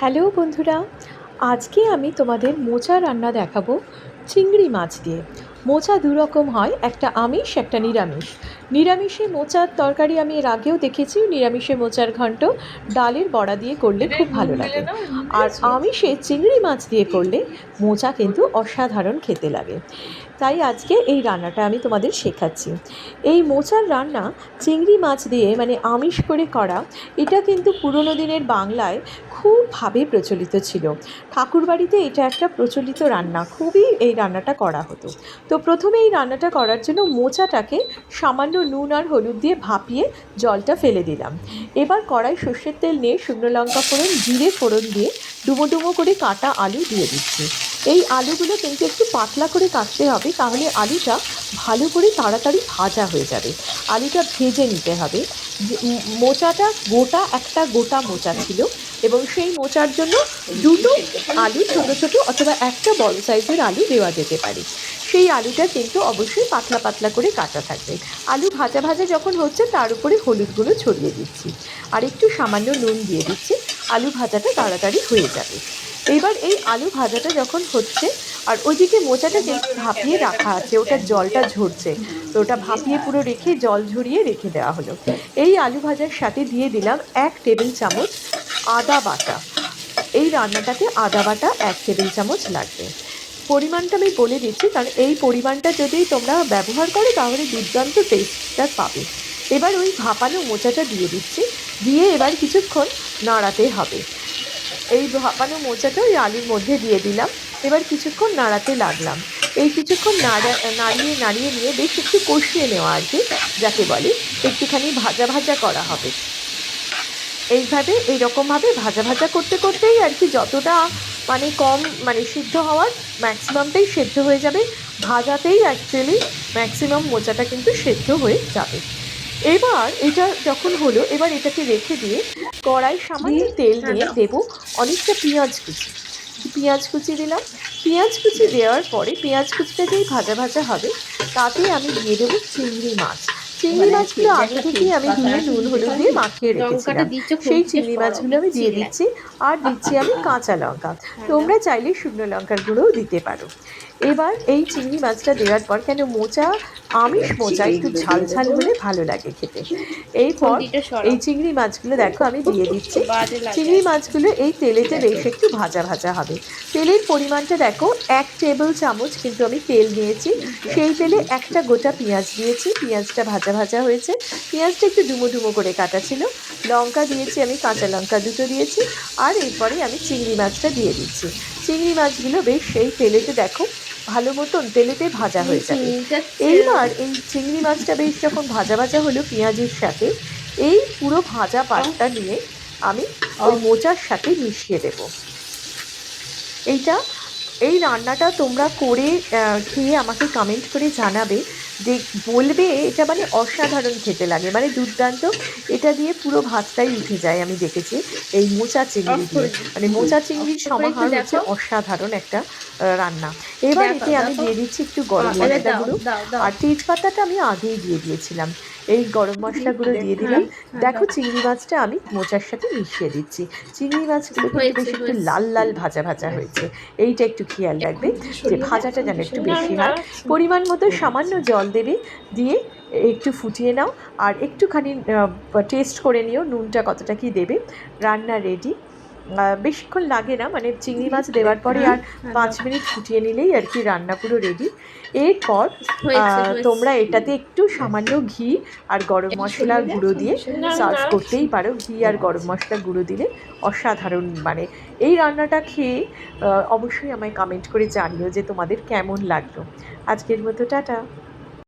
Hello বন্ধুরা আজকে আমি তোমাদের মোচা রান্না দেখাবো চিংড়ি মাছ দিয়ে। মোচা দু রকম হয় একটা আমিষ একটা নিরামিষ। নিরামিষে মোচার তরকারি আমি এর আগেও দেখেছি নিরামিষে মোচার ঘন্ট ডালের বড়া দিয়ে করলে খুব ভালো লাগে। আর আমিষে চিংড়ি মাছ দিয়ে করলে মোচা কিন্তু অসাধারণ খেতে লাগে। তাই আজকে এই রান্নাটা আমি তোমাদের শেখাচ্ছি। এই মোচার রান্না চিংড়ি মাছ দিয়ে মানে আমিষ করে করা এটা কিন্তু পুরনো দিনের বাংলায় খুবভাবে প্রচলিত ছিল। ঠাকুরবাড়িতে এটা একটা প্রচলিত রান্না খুবই এই রান্নাটা করা হতো। তো প্রথমে এই রান্নাটা করার জন্য মোচাটাকে সামান্য নুন আর হলুদ দিয়ে ভাপিয়ে জলটা ফেলে দিলাম। এবার কড়াই সর্ষের তেল নিয়ে শুকনো লঙ্কা ফোড়ন, জিরে ফোড়ন দিয়ে ডুমো ডুমো করে কাটা আলু দিয়ে দিচ্ছি। এই আলুগুলো কিন্তু একটু পাতলা করে কাটতে হবে, তাহলে আলুটা ভালো করে তাড়াতাড়ি ভাজা হয়ে যাবে। আলুটা ভেজে নিতে হবে। মোচাটা গোটা, একটা গোটা মোচা ছিল। এবং সেই মোচার জন্য দুটো আলু, ছোটো ছোটো অথবা একটা বড় সাইজের আলু দেওয়া যেতে পারে। সেই আলুটা কিন্তু অবশ্যই পাতলা পাতলা করে কাটা থাকবে। আলু ভাজা ভাজা যখন হচ্ছে, তার উপরে হলুদ গুঁড়ো ছড়িয়ে দিচ্ছি। আর একটু সামান্য নুন দিয়ে দিচ্ছি। আলু ভাজাটা তাড়াতাড়ি হয়ে যাবে। এবার এই আলু ভাজাটা যখন হচ্ছে, আর ওইদিকে মোচাটা যে ভাপিয়ে রাখা আছে, ওটা জলটা ঝরছে, তো ওটা ভাপিয়ে পুরো রেখে জল ঝরিয়ে রেখে দেওয়া হলো। এই আলু ভাজার সাথে দিয়ে দিলাম এক টেবিল চামচ আদা বাটা। এই রান্নাটাতে আদা বাটা এক টেবিল চামচ লাগবে। পরিমাণটা আমি বলে দিচ্ছি, কারণ এই পরিমাণটা যদি তোমরা ব্যবহার করো, তাহলে দুর্দান্ত টেস্টটা পাবে। এবার ওই ভাপানো মোচাটা দিয়ে দিচ্ছি। দিয়ে এবার কিছুক্ষণ নাড়াতে হবে। এই ভাপানো মোচাটা ওই আলুর মধ্যে দিয়ে দিলাম। এবার কিছুক্ষণ নাড়াতে লাগলাম। এই কিছুক্ষণ নাড়া, নাড়িয়ে নাড়িয়ে নিয়ে বেশ একটু কষিয়ে নেওয়া আর কি, যাকে বলে। একটুখানি ভাজা ভাজা করা হবে। এইভাবে এইরকমভাবে ভাজা ভাজা করতে করতেই আর কি যতটা মানে কম মানে সিদ্ধ হওয়ার ম্যাক্সিমামটাই সেদ্ধ হয়ে যাবে। ভাজাতেই অ্যাকচুয়ালি ম্যাক্সিমাম মোচাটা কিন্তু সেদ্ধ হয়ে যাবে। এবার এটা যখন হলো এবার এটাকে রেখে দিয়ে কড়াই সামান্য তেল দিয়ে দেবো অনেকটা পেঁয়াজ কুচি। পেঁয়াজ কুচি দিলাম? পেঁয়াজ কুচি দেওয়ার পরে পেঁয়াজ কুচিটা যেই ভাজা ভাজা হবে তাতে আমি দিয়ে দেবো চিংড়ি মাছ। চিংড়ি মাছগুলো আগে থেকেই আমি ধুয়ে নুন হলুদ দিয়ে মাখিয়ে রেখেছিলাম। সেই চিংড়ি মাছগুলো আমি দিয়ে দিচ্ছি। আর দিচ্ছি আমি কাঁচা লঙ্কা। তোমরা চাইলে শুকনো লঙ্কার গুঁড়োও দিতে পারো। এবার এই চিংড়ি মাছটা দেওয়ার পর কেন মোচা আমিষ মোচা একটু ঝাল ঝাল হলে ভালো লাগে খেতে। এরপর এই চিংড়ি মাছগুলো দেখো আমি দিয়ে দিচ্ছি। চিংড়ি মাছগুলো এই তেলেতে বেশ একটু ভাজা ভাজা হবে। তেলের পরিমাণটা দেখো এক টেবিল চামচ কিন্তু আমি তেল নিয়েছি সেই তেলে একটা গোটা পেঁয়াজ দিয়েছি। পেঁয়াজটা ভাজা ভাজা হয়েছে। পেঁয়াজটা একটু ডুমো ডুমো করে কাটা ছিল। লঙ্কা দিয়েছি আমি কাঁচা লঙ্কা দুটো দিয়েছি। আর এরপরে আমি চিংড়ি মাছটা দিয়ে দিচ্ছি। চিংড়ি মাছগুলো বেশ সেই তেলেতে দেখো ভালো মতন তেলেতে ভাজা হয়ে যাবে। এইবার এই চিংড়ি মাছটা বেশ যখন ভাজা ভাজা হলো পেঁয়াজের সাথে এই পুরো ভাজা পাটটা নিয়ে আমি ওই মোচার সাথে মিশিয়ে দেব। এইটা এই রান্নাটা তোমরা করে খেয়ে আমাকে কমেন্ট করে জানাবে যে বলবে এটা মানে অসাধারণ খেতে লাগে। মানে দুর্দান্ত। এটা দিয়ে পুরো ভাতটাই উঠে যায় আমি দেখেছি। এই মোচা চিংড়ি দিয়ে। মানে মোচা চিংড়ির সমাহার হচ্ছে অসাধারণ একটা রান্না। এবার এতে আমি দিয়ে দিচ্ছি একটু গরম মশলাগুলো মশলা গুঁড়ো। আর তেজপাতাটা আমি আগেই দিয়ে দিয়েছিলাম। এই গরম মশলাগুলো দিয়ে দিলাম। হ্যাঁ, দেখো চিংড়ি মাছটা আমি মোচার সাথে মিশিয়ে দিচ্ছি। চিংড়ি মাছগুলো কিন্তু বেশ একটু লাল লাল ভাজা ভাজা হয়েছে। এইটা একটু খেয়াল রাখবে যে ভাজাটা যেন একটু বেশি হয়। পরিমাণ মতো সামান্য জল দেবে দিয়ে একটু ফুটিয়ে নাও। আর একটুখানি টেস্ট করে নিও নুনটা কতটা কি দেবে। রান্না রেডি বেশিক্ষণ লাগে না মানে চিংড়ি মাছ দেওয়ার পরে আর পাঁচ মিনিট ফুটিয়ে নিলেই আর কি রান্না পুরো রেডি এরপর তোমরা এটাতে একটু সামান্য ঘি আর গরম মশলা গুঁড়ো দিয়ে সার্ভ করতেই পারো। ঘি আর গরম মশলা গুঁড়ো দিলে অসাধারণ মানে এই রান্নাটা খেয়ে অবশ্যই আমায় কমেন্ট করে জানিও যে তোমাদের কেমন লাগল। আজকের মতো টাটা।